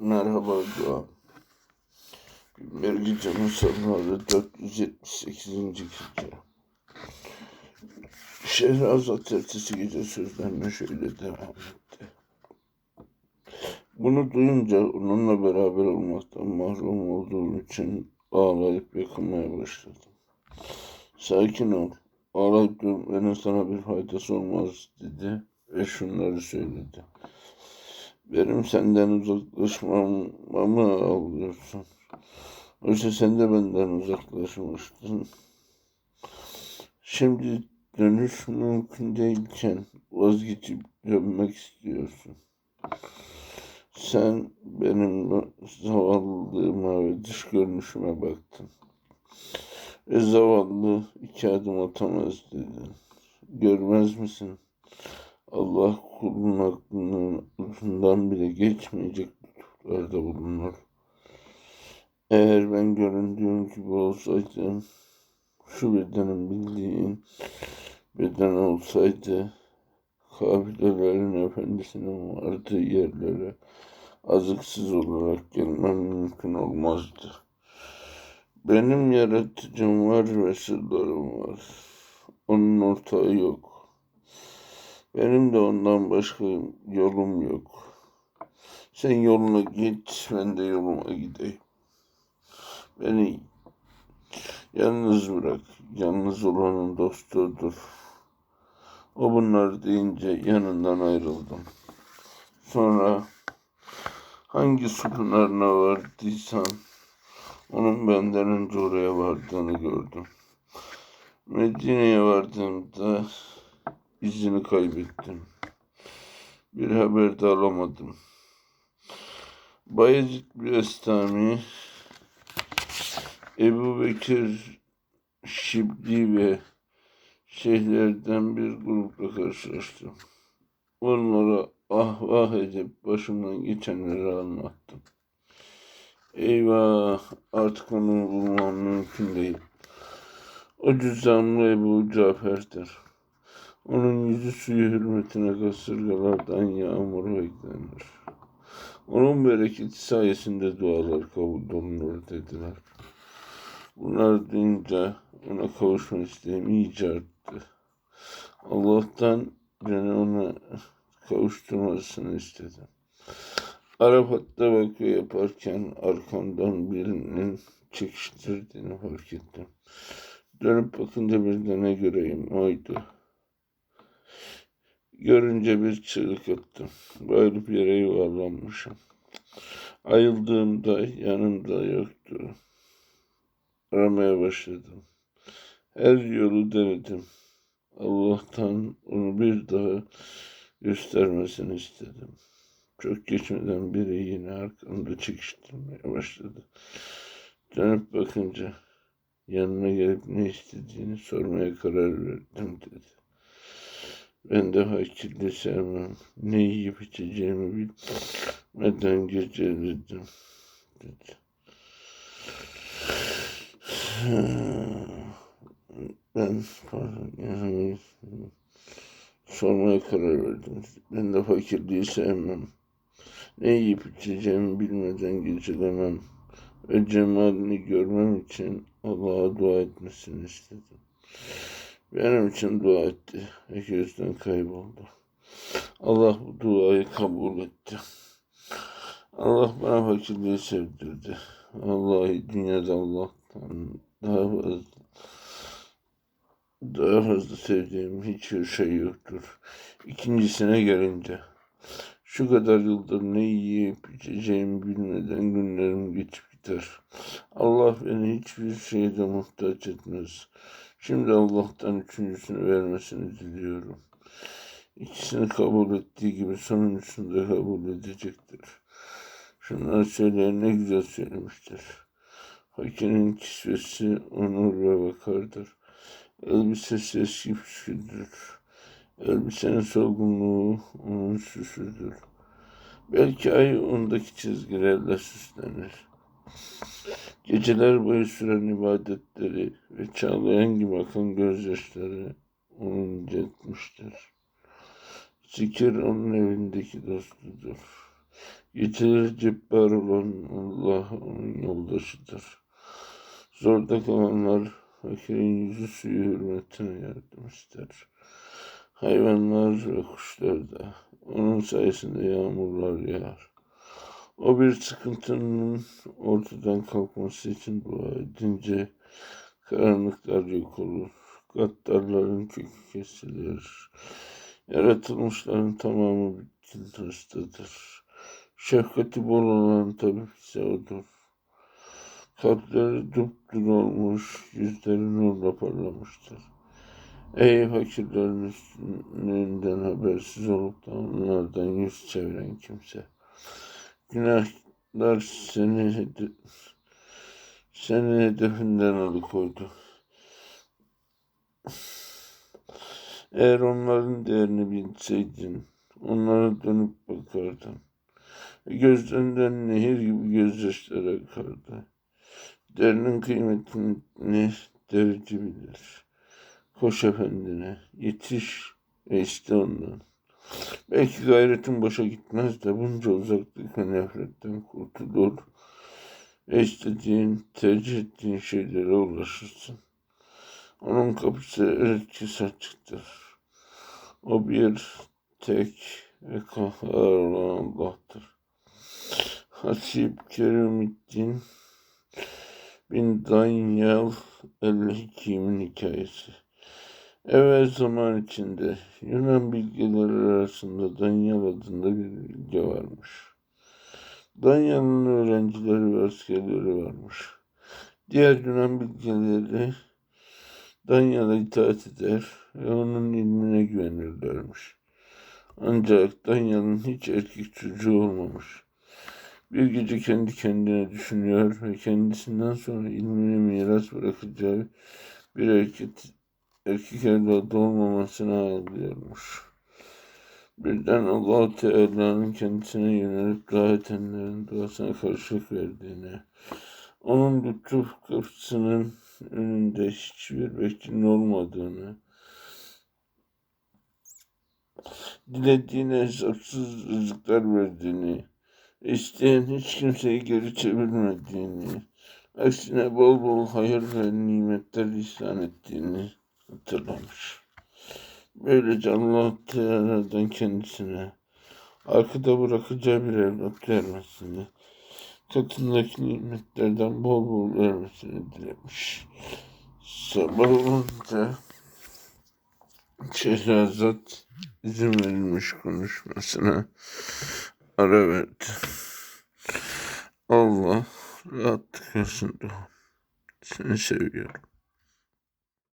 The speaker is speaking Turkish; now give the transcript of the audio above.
Merhaba Doğan. Vergi Canı Sarıları 478. gece. Şehrazat ertesi gece sözlerine şöyle devam etti. Bunu duyunca onunla beraber olmaktan mahrum olduğum için ağlayıp yakınmaya başladım. Sakin ol. Ağlayıp durmanın sana bir faydası olmaz dedi ve şunları söyledi. Benim senden uzaklaşmamı mı ağlıyorsun? Oysa sen de benden uzaklaşmıştın. Şimdi dönüş mümkün değilken vazgeçip dönmek istiyorsun. Sen benim zavallılığıma ve dış görünüşüme baktın. Ve zavallı iki adım atamaz dedin. Görmez misin? Allah kulun aklından bile geçmeyecek lütuflarda bulunur. Eğer ben göründüğüm gibi olsaydım, şu bedenin bildiğin beden olsaydı, kabilelerin efendisinin vardığı yerlere azıksız olarak gelmem mümkün olmazdı. Benim yaratıcım var ve sırlarım var. Onun ortağı yok. Benim de ondan başka yolum yok. Sen yoluna git, ben de yoluma gideyim. Beni yalnız bırak. Yalnız olanın dostudur. O bunlar deyince yanından ayrıldım. Sonra hangi su pınarına vardıysan onun benden önce oraya vardığını gördüm. Medine'ye vardığımda izini kaybettim. Bir haber de alamadım. Bayezid Bestami, Ebu Bekir Şibli ve şeyhlerden bir grupla karşılaştım. Onlara ah vah edip başımdan geçenleri anlattım. Eyvah artık onu bulmam mümkün değil. O cüzdanlı Ebu Cafer'dir. Onun yüzü suyu hürmetine kasırgalardan yağmur beklenir. Onun bereketi sayesinde dualar kabul olunur dediler. Bunlar duyunca ona kavuşma isteğim iyice arttı. Allah'tan beni ona kavuşturmasını istedim. Arafat'ta bakı yaparken arkamdan birinin çekiştirdiğini fark ettim. Dönüp bakınca bir de ne göreyim oydu. Görünce bir çığlık attım. Bayılıp yere yuvarlanmışım. Ayıldığımda yanımda yoktu. Aramaya başladım. Her yolu denedim. Allah'tan onu bir daha göstermesini istedim. Çok geçmeden biri yine arkamda çekiştirmeye başladı. Dönüp bakınca yanına gelip ne istediğini sormaya karar verdim dedi. Ben de hakirli sevmem. Ne yiyip içeceğimi bilmeden geceledim dedi. Ben pardon, yani, sormaya karar verdim. Ben de fakirliği sevmem. Ne yiyip içeceğimi bilmeden gecelemem. Ve cemalini görmem için Allah'a dua etmesini istedim. Benim için dua etti ve gözden kayboldu. Allah bu duayı kabul etti. Allah bana fakirliği sevdirdi. Vallahi dünyada Allah'tan daha fazla daha fazla sevdiğim hiçbir şey yoktur. İkincisine gelince şu kadar yıldır ne yiyip içeceğimi bilmeden günlerim geçip gider. Allah beni hiçbir şeyde muhtaç etmez. Şimdi Allah'tan üçüncüsünü vermesini diliyorum. İkisini kabul ettiği gibi sonuncusunu da kabul edecektir. Şunları söyleyen ne güzel söylemiştir. Fakirin kisvesi onur ve vakardır. Elbisesi eski püsküdür. Elbisenin solgunluğu onun süsüdür. Belki ay ondaki çizgilerle süslenir. Geceler boyu süren ibadetleri ve çağlayan gibi akan gözyaşları onu inceltmiştir. Zikir onun evindeki dostudur. Yetilir cebbar olan Allah onun yoldaşıdır. Zorda kalanlar fakirin yüzü suyu hürmetine yardım ister. Hayvanlar ve kuşlar da onun sayesinde yağmurlar yağar. O bir sıkıntının ortadan kalkması için dua edince karanlıklar yok olur. Gaddarların kökü kesilir. Yaratılmışların tamamı bitkin hastadır. Şefkati bol olan tabip ise odur. Kalpleri dupduru olmuş, yüzleri nurla parlamıştır. Ey fakirlerin üstünlüğünden habersiz olup da onlardan yüz çeviren kimse. Günahlar seni, seni hedefinden alıkoydu. Eğer onların değerini bilseydin, onlara dönüp bakardın. Gözlerinden nehir gibi gözyaşları akardı. Derinin kıymetini derici bilir. Koş efendine, yetiş ve iste ondan. Belki gayretin boşa gitmez de bunca uzaklık ve nefretten kurtulur ve istediğin, tercih ettiğin şeylere ulaşırsın. Onun kapısı etkisi açıktır. O bir tek ve kahhar olan Allah'tır. Hasip Kerimiddin bin Danyal el-Hikim'in hikayesi. Evvel zaman içinde Yunan bilgeleri arasında Danyal adında bir bilge varmış. Danyal'ın öğrencileri ve askerleri varmış. Diğer Yunan bilgeleri Danyal'a itaat eder ve onun ilmine güvenirlermiş. Ancak Danyal'ın hiç erkek çocuğu olmamış. Bir gece kendi kendine düşünüyor ve kendisinden sonra ilmini miras bırakacağı bir erkek, erkek evladı olmamasını ağlıyormuş. Birden allah Teala'nın kendisine yönelip dua edenlerin duasına karşılık verdiğini, onun lütuf kapısının önünde hiçbir bekçinin olmadığını, dilediğine hesapsız rızıklar verdiğini, isteyen hiç kimseyi geri çevirmediğini, aksine bol bol hayır ve nimetler ihsan ettiğini hatırlamış. Böylece Allah Teala'dan kendisine arkada bırakacağı bir evlat vermesini, katındaki nimetlerden bol bol vermesini dilemiş. Sabah olunca Şehrazat izin verilmiş konuşmasına ara verdi. Allah rahatlık versin. Seni seviyorum.